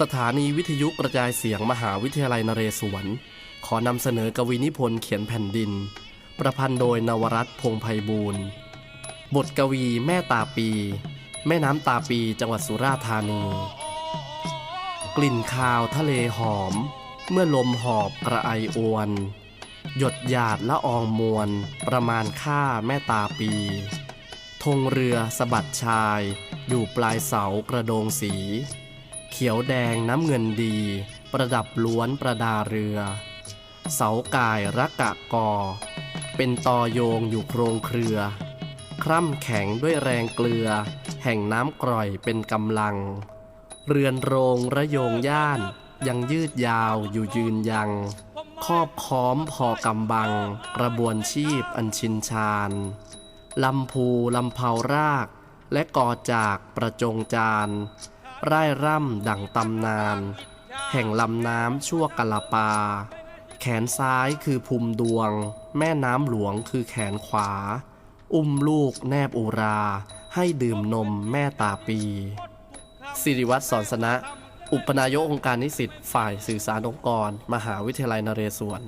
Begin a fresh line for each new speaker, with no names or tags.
สถานีวิทยุกระจายเสียงมหาวิทยาลัยนเรศวร ขอนำเสนอกวีนิพนธ์เขียนแผ่นดิน ประพันธ์โดยนวรัตน์พงไพบูรณ์ บทกวีแม่ตาปี แม่น้ำตาปีจังหวัดสุราษฎร์ธานี กลิ่นคาวทะเลหอม เมื่อลมหอบกระไออวน หยดหยาดละอองมวลประมาณค่าแม่ตาปี ธงเรือสะบัดชาย อยู่ปลายเสากระโดงสี เขียวแดงน้ำเงินดี ประดับล้วนประดาเรือ เสากายรักกะกอ เป็นตอโยงอยู่โครงเครือ คร่ำแข็งด้วยแรงเกลือ แห่งน้ำกร่อยเป็นกำลัง เรือนโรงระโยงย่าน ยังยืดยาวอยู่ยืนยังครอบค้อมพอกำบัง กระบวนชีพอันชินชาญ ลำพูลำเผาราก และกอจากประจงจานไร่ร่ำดั่งตำนาน แห่งลำน้ำชั่วกะละปา แขนซ้ายคือภูมิดวง แม่น้ำหลวงคือแขนขวา อุ้มลูกแนบอุรา ให้ดื่มนมแม่ตาปี สิริวัตรสอนสนะ อุปนายกองค์การนิสิตฝ่ายสื่อสารองค์กร มหาวิทยาลัยนเรศวร